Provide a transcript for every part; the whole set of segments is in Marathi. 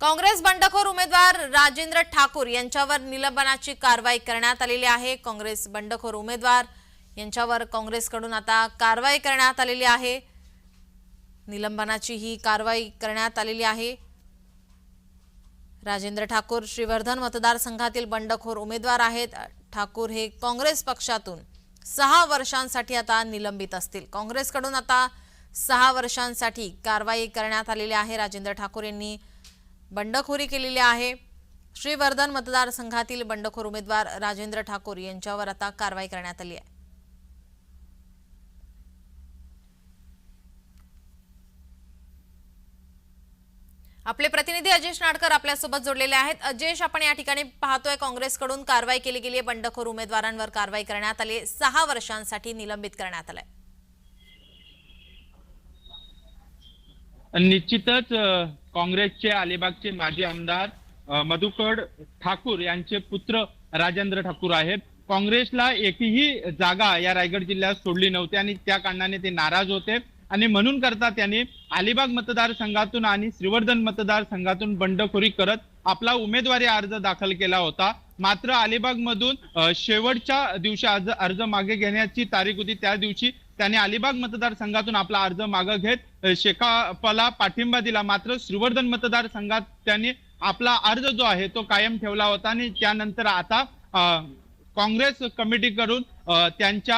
काँग्रेस बंडखोर उमेदवार राजेंद्र ठाकूर यांच्यावर निलंबनाची कारवाई करण्यात आलेली आहे. काँग्रेस बंडखोर उमेदवार यांच्यावर काँग्रेसकडून आता कारवाई करण्यात आलेली आहे. निलंबनाची ही कारवाई करण्यात आलेली आहे. राजेंद्र ठाकूर श्रीवर्धन मतदारसंघातील बंडखोर उमेदवार आहेत. ठाकूर हे काँग्रेस पक्षातून सहा वर्षांसाठी आता निलंबित असतील. काँग्रेसकडून आता सहा वर्षांसाठी कारवाई करण्यात आलेली आहे. राजेंद्र ठाकूर यांनी बंडखोरी केलेली आहे. श्रीवर्धन मतदारसंघातील बंडखोर उमेदवार राजेंद्र ठाकूर यांच्यावर आता कारवाई करण्यात आली आहे. आपले प्रतिनिधी अजेश नाडकर आपल्यासोबत जोडलेले आहेत. अजेश आपण या ठिकाणी पाहतोय काँग्रेसकडून कारवाई केली गेली आहे. बंडखोर उमेदवारांवर कारवाई करण्यात आली सहा वर्षांसाठी निलंबित करण्यात आलंय. निश्चितच काँग्रेसचे अलिबागचे माजी आमदार मधुकड मधुकर ठाकूर यांचे पुत्र राजेंद्र ठाकूर आहेत. काँग्रेसला एकही जागा या रायगड जिल्ह्यात सोडली नव्हती आणि त्या कारणाने ते नाराज होते. आणि म्हणून करता त्यांनी अलिबाग मतदारसंघातून आणि श्रीवर्धन मतदारसंघातून बंडखोरी करत आपला उमेदवारी अर्ज दाखल केला होता. मात्र अलिबाग मधून शेवटच्या दिवशी अर्ज अर्ज मागे घेण्याची तारीख होती. त्या दिवशी त्याने अलिबाग मतदारसंघातून आपला अर्ज मागे घेत शेकापला पाठिंबा दिला. मात्र श्रीवर्धन मतदारसंघात त्याने आपला अर्ज जो आहे तो कायम ठेवला होता आणि त्यानंतर आता काँग्रेस कमिटीकडून करून त्यांच्या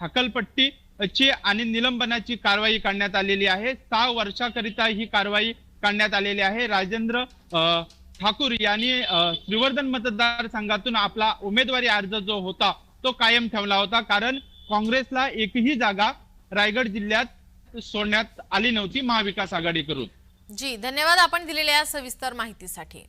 हकलपट्टी हकलपट्टीची आणि निलंबनाची कारवाई करण्यात आलेली आहे. सहा वर्षाकरिता ही कारवाई करण्यात आलेली आहे. राजेंद्र ठाकूर यांनी श्रीवर्धन मतदारसंघातून आपला उमेदवारी अर्ज जो होता तो कायम ठेवला होता. कारण काँग्रेसला एकही जागा रायगड जिल्ह्यात सोडण्यात आली नव्हती महाविकास आघाडीकडून. जी धन्यवाद आपण दिलेल्या या सविस्तर माहितीसाठी.